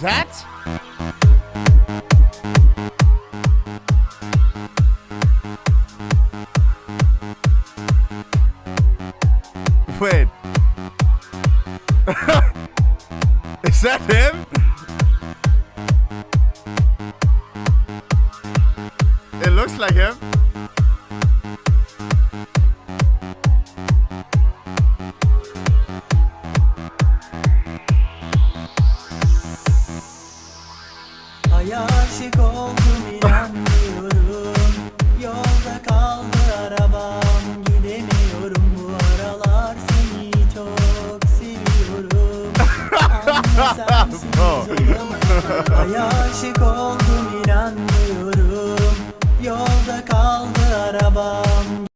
that? Wait. Is that him? It looks like him. Havaya aşık oldum inanmıyorum. Yolda kaldı arabam Gidemiyorum. Bu aralar Seni çok seviyorum. Anlasam siz Havaya aşık oldum inanmıyorum. Yolda kaldı arabam